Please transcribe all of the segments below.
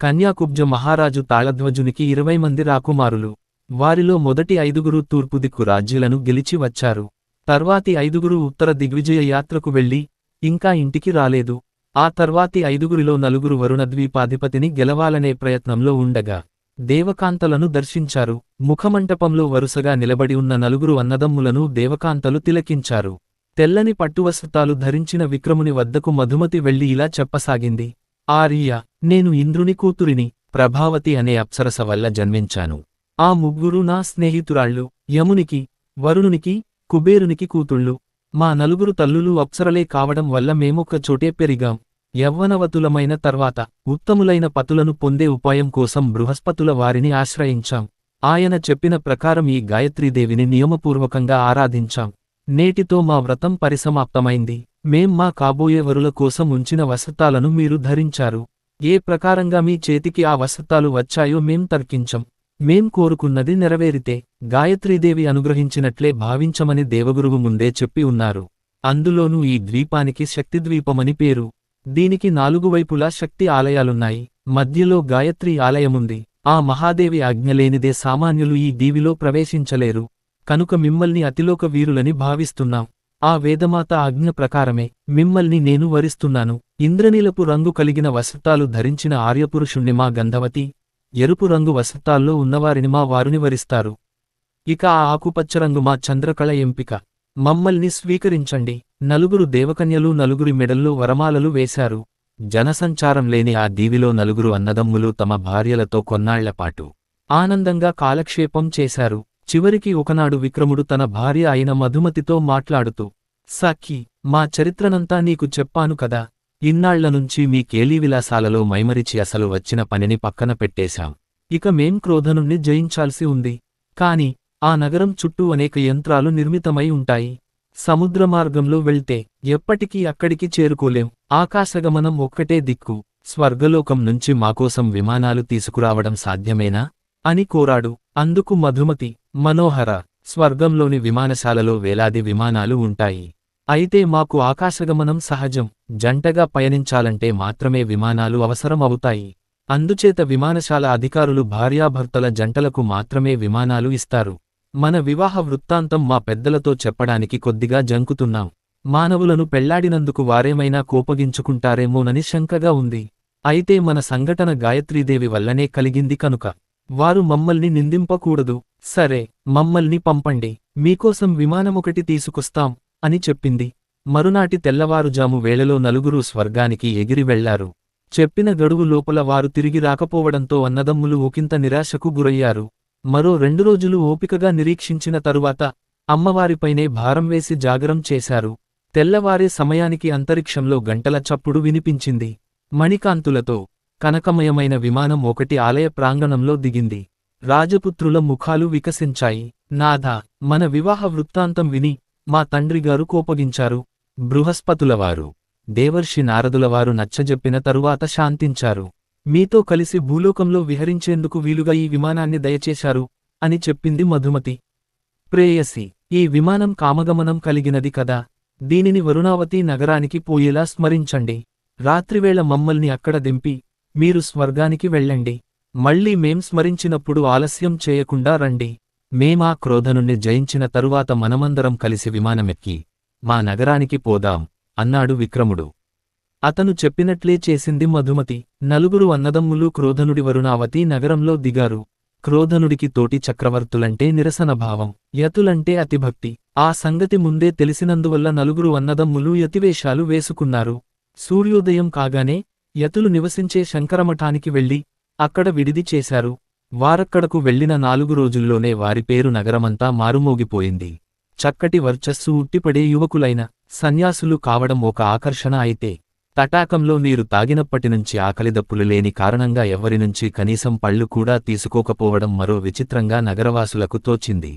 కన్యాకుబ్జ మహారాజు తాళధ్వజునికి ఇరవై మంది రాకుమారులు. వారిలో మొదటి ఐదుగురు తూర్పు దిక్కు రాజ్యులను గెలిచి వచ్చారు. తర్వాతి ఐదుగురు ఉత్తర దిగ్విజయ యాత్రకు వెళ్ళి ఇంకా ఇంటికి రాలేదు. ఆ తర్వాతి ఐదుగురిలో నలుగురు వరుణద్వీపాధిపతిని గెలవాలనే ప్రయత్నంలో ఉండగా దేవకాంతలను దర్శించారు. ముఖమంటపంలో వరుసగా నిలబడి ఉన్న నలుగురు అన్నదమ్ములను దేవకాంతలు తిలకించారు. తెల్లని పట్టువస్త్రాలు ధరించిన విక్రముని వద్దకు మధుమతి వెళ్ళి ఇలా చెప్పసాగింది. ఆర్య నేను ఇంద్రుని కూతురిని ప్రభావతి అనే అప్సరస వల్ల జన్మించాను. ఆ ముగ్గురు నా స్నేహితురాళ్ళు యమునికి వరుణునికి కుబేరునికి కూతుళ్ళు. మా నలుగురు తల్లులు అప్సరలే కావడం వల్ల మేమొక్క చోటే పెరిగాం. యవ్వనవతులమైన తర్వాత ఉత్తములైన పతులను పొందే ఉపాయం కోసం బృహస్పతుల వారిని ఆశ్రయించాం. ఆయన చెప్పిన ప్రకారం ఈ గాయత్రీదేవిని నియమపూర్వకంగా ఆరాధించాం. నేటితో మా వ్రతం పరిసమాప్తమైంది. మేం మా కాబోయే వరుల కోసం ఉంచిన వసతాలను మీరు ధరించారు. ఏ ప్రకారంగా మీ చేతికి ఆ వసతాలు వచ్చాయో మేం తర్కించం. మేం కోరుకున్నది నెరవేరితే గాయత్రీదేవి అనుగ్రహించినట్లే భావించమని దేవగురువు ముందే చెప్పి ఉన్నారు. అందులోనూ ఈ ద్వీపానికి శక్తిద్వీపమని పేరు. దీనికి నాలుగు వైపులా శక్తి ఆలయాలున్నాయి. మధ్యలో గాయత్రి ఆలయముంది. ఆ మహాదేవి ఆజ్ఞలేనిదే సామాన్యులు ఈ దీవిలో ప్రవేశించలేరు. కనుక మిమ్మల్ని అతిలోక వీరులని భావిస్తున్నాం. ఆ వేదమాత ఆజ్ఞ ప్రకారమే మిమ్మల్ని నేను వరిస్తున్నాను. ఇంద్రనీలపు రంగు కలిగిన వసత్తాలు ధరించిన ఆర్యపురుషుణ్ణి మా గంధవతి ఎరుపు రంగు వసత్తాల్లో ఉన్నవారిని మా వారుని వరిస్తారు. ఇక ఆ ఆకుపచ్చ రంగు మా చంద్రకళ ఎంపిక. మమ్మల్ని స్వీకరించండి. నలుగురు దేవకన్యలు నలుగురి మెడల్లో వరమాలలు వేశారు. జనసంచారం లేని ఆ దీవిలో నలుగురు అన్నదమ్ములు తమ భార్యలతో కొన్నాళ్ళపాటు ఆనందంగా కాలక్షేపం చేశారు. చివరికి ఒకనాడు విక్రముడు తన భార్య అయిన మధుమతితో మాట్లాడుతూ సాక్షి మా చరిత్రనంతా నీకు చెప్పాను కదా. ఇన్నాళ్ళ నుంచి మీ కేలీవిలాసాలలో మైమరిచి అసలు వచ్చిన పనిని పక్కన పెట్టేశాం. ఇక మేం క్రోధనుణ్ణి జయించాల్సి ఉంది. కాని ఆ నగరం చుట్టూ అనేక యంత్రాలు నిర్మితమై ఉంటాయి. సముద్ర మార్గంలో వెళ్తే ఎప్పటికీ అక్కడికి చేరుకోలేం. ఆకాశగమనం ఒక్కటే దిక్కు. స్వర్గలోకం నుంచి మాకోసం విమానాలు తీసుకురావడం సాధ్యమేనా? అని కోరాడు. అందుకు మధుమతి మనోహర స్వర్గంలోని విమానశాలలో వేలాది విమానాలు ఉంటాయి. అయితే మాకు ఆకాశగమనం సహజం. జంటగా పయనించాలంటే మాత్రమే విమానాలు అవసరం అవుతాయి అందుచేత విమానశాల అధికారులు భార్యాభర్తల జంటలకు మాత్రమే విమానాలు ఇస్తారు. మన వివాహ వృత్తాంతం మా పెద్దలతో చెప్పడానికి కొద్దిగా జంకుతున్నాం. మానవులను పెళ్ళాడినందుకు వారేమైనా కోపగించుకుంటారేమోనని శంకగా ఉంది. అయితే మన సంఘటన గాయత్రీదేవి వల్లనే కలిగింది కనుక. వారు మమ్మల్ని నిందింపకూడదు. సరే మమ్మల్ని పంపండి. మీకోసం విమానమొకటి తీసుకొస్తాం అని చెప్పింది. మరునాటి తెల్లవారుజాము వేళలో నలుగురు స్వర్గానికి ఎగిరి వెళ్ళారు. చెప్పిన గడువు లోపల వారు తిరిగి రాకపోవడంతో అన్నదమ్ములు ఒకంత నిరాశకు గురయ్యారు. మరో రెండు రోజులు ఓపికగా నిరీక్షించిన తరువాత అమ్మవారిపైనే భారం వేసి జాగరం చేశారు. తెల్లవారే సమయానికి అంతరిక్షంలో గంటల చప్పుడు వినిపించింది. మణికాంతులతో కనకమయమైన విమానం ఒకటి ఆలయ ప్రాంగణంలో దిగింది. రాజపుత్రుల ముఖాలు వికసించాయి. నాథ మన వివాహ వృత్తాంతం విని మా తండ్రిగారు కోపగించారు. బృహస్పతులవారు దేవర్షి నారదులవారు నచ్చజెప్పిన తరువాత శాంతించారు. మీతో కలిసి భూలోకంలో విహరించేందుకు వీలుగా ఈ విమానాన్ని దయచేశారు అని చెప్పింది మధుమతి. ప్రేయసి ఈ విమానం కామగమనం కలిగినది కదా. దీనిని వరుణావతి నగరానికి పోయేలా స్మరించండి. రాత్రివేళ మమ్మల్ని అక్కడ దింపి మీరు స్వర్గానికి వెళ్ళండి. మళ్ళీ మేం స్మరించినప్పుడు ఆలస్యం చేయకుండా రండి. మేమా క్రోధనుణ్ణి జయించిన తరువాత మనమందరం కలిసి విమానమెక్కి మా నగరానికి పోదాం అన్నాడు విక్రముడు. అతను చెప్పినట్లే చేసింది మధుమతి. నలుగురు అన్నదమ్ములు క్రోధనుడి వరుణావతి నగరంలో దిగారు. క్రోధనుడికి తోటి చక్రవర్తులంటే నిరసన భావం యతులంటే అతిభక్తి. ఆ సంగతి ముందే తెలిసినందువల్ల నలుగురు అన్నదమ్ములు యతివేషాలు వేసుకున్నారు. సూర్యోదయం కాగానే యతులు నివసించే శంకరమఠానికి వెళ్ళి అక్కడ విడిది చేశారు. వారక్కడకు వెళ్ళిన నాలుగు రోజుల్లోనే వారి పేరు నగరమంతా మారుమోగిపోయింది. చక్కటి వర్చస్సు ఉట్టిపడే యువకులైన సన్యాసులు కావడం ఒక ఆకర్షణ అయితే తటాకంలో నీరు తాగినప్పటినుంచి ఆకలిదప్పులు లేని కారణంగా ఎవ్వరినుంచి కనీసం పళ్ళు కూడా తీసుకోకపోవడం మరో విచిత్రంగా నగరవాసులకు తోచింది.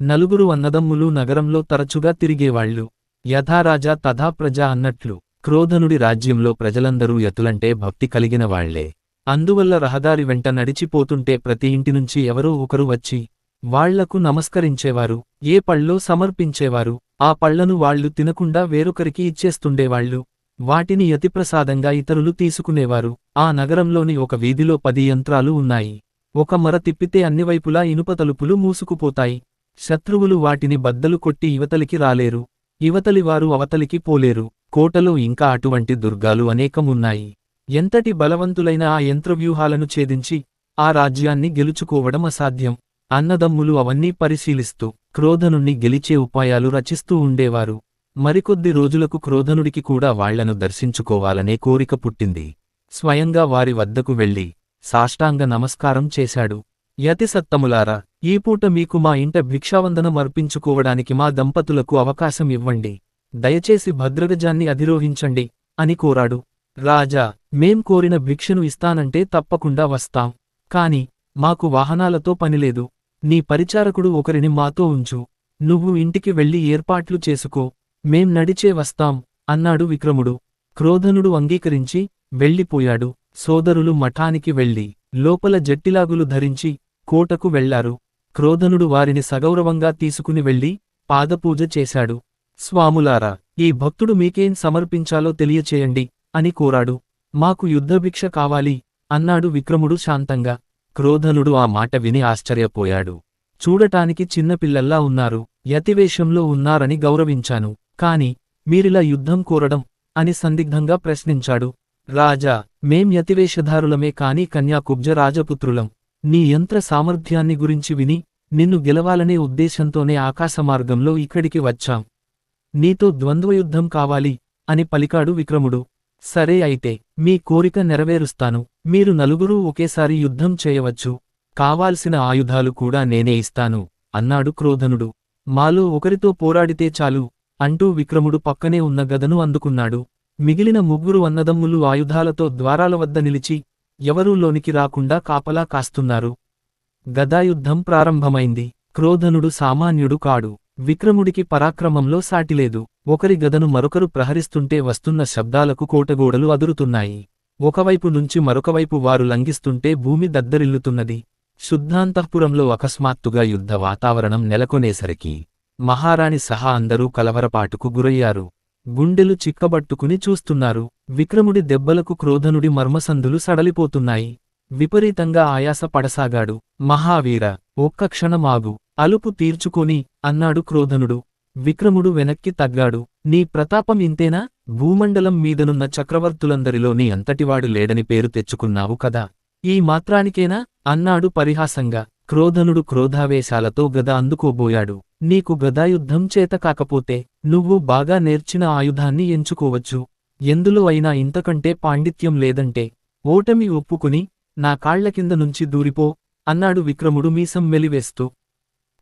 నలుగురు అన్నదమ్ములు నగరంలో తరచుగా తిరిగేవాళ్ళు యథారాజా తథా ప్రజ అన్నట్లు క్రోధనుడి రాజ్యంలో ప్రజలందరూ యతులంటే భక్తి కలిగిన వాళ్ళే. అందువల్ల రహదారి వెంట నడిచిపోతుంటే ప్రతి ఇంటినుంచి ఎవరో ఒకరు వచ్చి వాళ్ళకు నమస్కరించేవారు ఏ పళ్ళో సమర్పించేవారు ఆ పళ్ళను వాళ్ళు తినకుండా వేరొకరికి ఇచ్చేస్తుండేవాళ్ళు వాటిని యతిప్రసాదంగా ఇతరులు తీసుకునేవారు. ఆ నగరంలోని ఒక వీధిలో పది యంత్రాలు ఉన్నాయి. ఒక మర తిప్పితే అన్నివైపులా ఇనుప తలుపులు మూసుకుపోతాయి. శత్రువులు వాటిని బద్దలు కొట్టి ఇవతలికి రాలేరు. ఇవతలివారు అవతలికి పోలేరు. కోటలో ఇంకా అటువంటి దుర్గాలు అనేకమున్నాయి. ఎంతటి బలవంతులైన ఆ యంత్రవ్యూహాలను ఛేదించి ఆ రాజ్యాన్ని గెలుచుకోవడం అసాధ్యం. అన్నదమ్ములు అవన్నీ పరిశీలిస్తూ క్రోధనుణ్ణి గెలిచే ఉపాయాలు రచిస్తూ ఉండేవారు. మరికొద్ది రోజులకు క్రోధనుడికి కూడా వాళ్ళను దర్శించుకోవాలనే కోరిక పుట్టింది. స్వయంగా వారి వద్దకు వెళ్ళి సాష్టాంగ నమస్కారం చేశాడు. యతిసత్తములారా ఈ పూట మీకు మా ఇంట భిక్షావందనం అర్పించుకోవడానికి మా దంపతులకు అవకాశం ఇవ్వండి. దయచేసి భద్రగజాన్ని అధిరోహించండి అని కోరాడు. రాజా మేం కోరిన భిక్షను ఇస్తానంటే తప్పకుండా వస్తాం. కాని మాకు వాహనాలతో పనిలేదు నీ పరిచారకుడు ఒకరిని మాతో ఉంచు. నువ్వు ఇంటికి వెళ్ళి ఏర్పాట్లు చేసుకో. మేం నడిచే వస్తాం అన్నాడు విక్రముడు. క్రోధనుడు అంగీకరించి వెళ్ళిపోయాడు. సోదరులు మఠానికి వెళ్ళి లోపల జట్టిలాగులు ధరించి కోటకు వెళ్ళారు. క్రోధనుడు వారిని సగౌరవంగా తీసుకుని వెళ్ళి పాదపూజ చేశాడు. స్వాములారా ఈ భక్తుడు మీకేం సమర్పించాలో తెలియచేయండి అని కోరాడు. మాకు యుద్ధభిక్ష కావాలి అన్నాడు విక్రముడు శాంతంగా. క్రోధనుడు ఆ మాట విని ఆశ్చర్యపోయాడు. చూడటానికి చిన్నపిల్లల్లా ఉన్నారు. యతివేషంలో ఉన్నారని గౌరవించాను. కాని మీరిలా యుద్ధం కోరడం అని సందిగ్ధంగా ప్రశ్నించాడు. రాజా మేం యతివేషధారులమే కాని కన్యాకుబ్జ రాజపుత్రులం. నీ యంత్ర సామర్థ్యాన్ని గురించి విని నిన్ను గెలవాలనే ఉద్దేశంతోనే ఆకాశమార్గంలో ఇక్కడికి వచ్చాం. నీతో ద్వంద్వయుద్ధం కావాలి అని పలికాడు విక్రముడు. సరే అయితే మీ కోరిక నెరవేరుస్తాను. మీరు నలుగురూ ఒకేసారి యుద్ధం చేయవచ్చు. కావాల్సిన ఆయుధాలు కూడా నేనే ఇస్తాను అన్నాడు క్రోధనుడు. మాలో ఒకరితో పోరాడితే చాలు అంటూ విక్రముడు పక్కనే ఉన్న గదను అందుకున్నాడు. మిగిలిన ముగ్గురు అన్నదమ్ములు ఆయుధాలతో ద్వారాల వద్ద నిలిచి ఎవరూ లోనికి రాకుండా కాపలా కాస్తున్నారు. గదాయుద్ధం ప్రారంభమైంది. క్రోధనుడు సామాన్యుడు కాడు. విక్రముడికి పరాక్రమంలో సాటిలేదు ఒకరి గదను మరొకరు ప్రహరిస్తుంటే వస్తున్న శబ్దాలకు కోటగోడలు అదురుతున్నాయి. ఒకవైపు నుంచి మరొకవైపు వారు లంఘిస్తుంటే భూమి దద్దరిల్లుతున్నది. శుద్ధాంతఃపురంలో అకస్మాత్తుగా యుద్ధ వాతావరణం నెలకొనేసరికి మహారాణి సహా అందరూ కలవరపాటుకు గురయ్యారు. గుండెలు చిక్కబట్టుకుని చూస్తున్నారు. విక్రముడి దెబ్బలకు క్రోధనుడి మర్మసంధులు సడలిపోతున్నాయి. విపరీతంగా ఆయాస పడసాగాడు మహావీర ఒక్క క్షణమాగు. అలుపు తీర్చుకొని అన్నాడు క్రోధనుడు. విక్రముడు వెనక్కి తగ్గాడు. నీ ప్రతాపం ఇంతేనా? భూమండలం మీదనున్న చక్రవర్తులందరిలో నీ అంతటివాడు లేడని పేరు తెచ్చుకున్నావు కదా. ఈ మాత్రానికేనా? అన్నాడు పరిహాసంగా. క్రోధనుడు క్రోధావేశాలతో గద అందుకోబోయాడు. నీకు గదాయుద్ధం చేత కాకపోతే నువ్వు బాగా నేర్చిన ఆయుధాన్ని ఎంచుకోవచ్చు. ఎందులో అయినా ఇంతకంటే పాండిత్యం లేదంటే ఓటమి ఒప్పుకుని నా కాళ్ళ కింద నుంచి దూరిపో అన్నాడు విక్రముడు మీసం మెలివేస్తూ.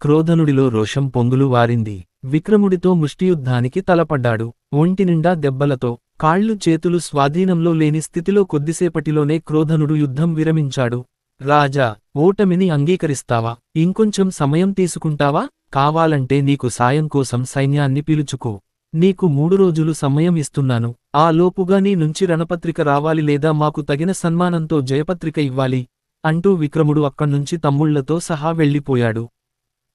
క్రోధనుడిలో రోషం పొంగులు వారింది. విక్రముడితో ముష్టియుద్ధానికి తలపడ్డాడు. ఒంటినిండా దెబ్బలతో కాళ్ళు చేతులు స్వాధీనంలో లేని స్థితిలో కొద్దిసేపటిలోనే క్రోధనుడు యుద్ధం విరమించాడు. రాజా ఓటమిని అంగీకరిస్తావా? ఇంకొంచెం సమయం తీసుకుంటావా? కావాలంటే నీకు సాయం కోసం సైన్యాన్ని పిలుచుకో. నీకు మూడు రోజులు సమయం ఇస్తున్నాను. ఆ లోపుగా నీ నుంచి రణపత్రిక రావాలి లేదా మాకు తగిన సన్మానంతో జయపత్రిక ఇవ్వాలి అంటూ విక్రముడు అక్కడ్నుంచి తమ్ముళ్ళతో సహా వెళ్ళిపోయాడు.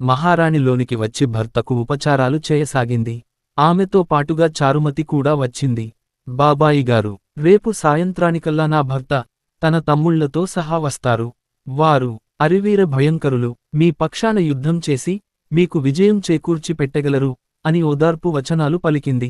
మహారాణిలోనికి వచ్చి భర్తకు ఉపచారాలు చేయసాగింది. ఆమెతో పాటుగా చారుమతి కూడా వచ్చింది. బాబాయిగారు రేపు సాయంత్రానికల్లా నా భర్త తన తమ్ముళ్ళతో సహా వస్తారు. వారు అరివీర భయంకరులు మీ పక్షాన యుద్ధం చేసి మీకు విజయం చేకూర్చి పెట్టగలరు అని ఓదార్పు వచనాలు పలికింది.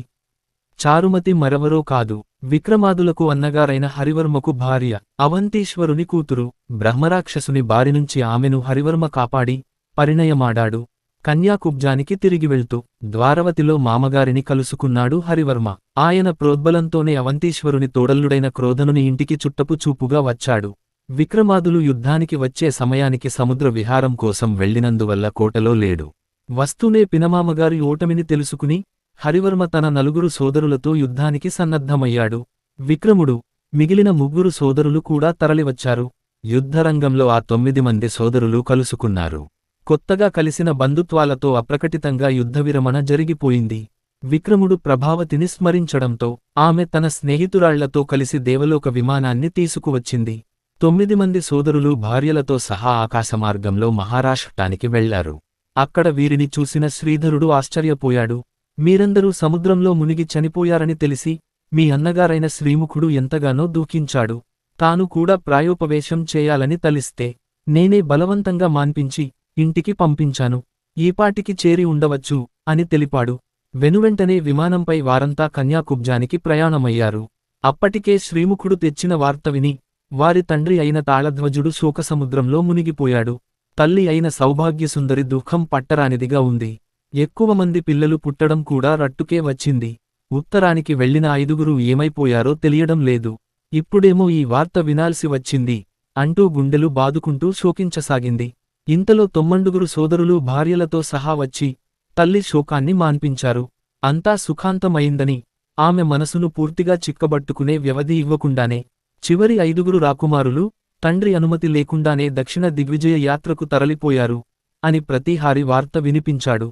చారుమతి మరెవరో కాదు విక్రమాదులకు అన్నగారైన హరివర్మకు భార్య అవంతీశ్వరుని కూతురు బ్రహ్మరాక్షసుని బారినుంచి ఆమెను హరివర్మ కాపాడి పరిణయమాడాడు. కన్యాకుబ్జానికి తిరిగి వెళ్తూ ద్వారవతిలో మామగారిని కలుసుకున్నాడు హరివర్మ. ఆయన ప్రోద్బలంతోనే అవంతీశ్వరుని తోడల్లుడైన క్రోధనుని ఇంటికి చుట్టపు చూపుగా వచ్చాడు. విక్రమాదులు యుద్ధానికి వచ్చే సమయానికి సముద్ర విహారం కోసం వెళ్ళినందువల్ల కోటలో లేడు. వస్తూనే పినమామగారి ఓటమిని తెలుసుకుని హరివర్మ తన నలుగురు సోదరులతో యుద్ధానికి సన్నద్ధమయ్యాడు. విక్రముడు మిగిలిన ముగ్గురు సోదరులు కూడా తరలివచ్చారు. యుద్ధరంగంలో ఆ తొమ్మిది మంది సోదరులు కలుసుకున్నారు. కొత్తగా కలిసిన బంధుత్వాలతో అప్రకటితంగా యుద్ధవిరమణ జరిగిపోయింది. విక్రముడు ప్రభావతిని స్మరించడంతో ఆమె తన స్నేహితురాళ్ళతో కలిసి దేవలోక విమానాన్ని తీసుకువచ్చింది. తొమ్మిది మంది సోదరులు భార్యలతో సహా ఆకాశమార్గంలో మహారాష్ట్రానికి వెళ్ళారు అక్కడ వీరిని చూసిన శ్రీధరుడు ఆశ్చర్యపోయాడు. మీరందరూ సముద్రంలో మునిగి చనిపోయారని తెలిసి మీ అన్నగారైన శ్రీముఖుడు ఎంతగానో దూఖించాడు. తాను కూడా ప్రాయోపవేశం చేయాలని తలిస్తే నేనే బలవంతంగా మాన్పించి ఇంటికి పంపించాను. ఈపాటికి చేరి ఉండవచ్చు అని తెలిపాడు. వెనువెంటనే విమానంపై వారంతా కన్యాకుబ్జానికి ప్రయాణమయ్యారు. అప్పటికే శ్రీముఖుడు తెచ్చిన వార్త విని వారి తండ్రి అయిన తాళధ్వజుడు శోకసముద్రంలో మునిగిపోయాడు. తల్లి అయిన సౌభాగ్యసుందరి దుఃఖం పట్టరానిదిగా ఉంది. ఎక్కువ మంది పిల్లలు పుట్టడం కూడా రట్టుకే వచ్చింది. ఉత్తరానికి వెళ్ళిన ఐదుగురు ఏమైపోయారో తెలియడం లేదు. ఇప్పుడేమో ఈ వార్త వినాల్సి వచ్చింది అంటూ గుండెలు బాదుకుంటూ శోకించసాగింది. ఇంతలో తొమ్మండుగురు సోదరులు భార్యలతో సహా వచ్చి తల్లి శోకాన్ని మాన్పించారు. అంతా సుఖాంతమైందని ఆమె మనసును పూర్తిగా చిక్కబట్టుకునే వ్యవధి ఇవ్వకుండానే చివరి ఐదుగురు రాకుమారులు తండ్రి అనుమతి లేకుండానే దక్షిణ దిగ్విజయ యాత్రకు తరలిపోయారు అని ప్రతిహారి వార్త వినిపించాడు.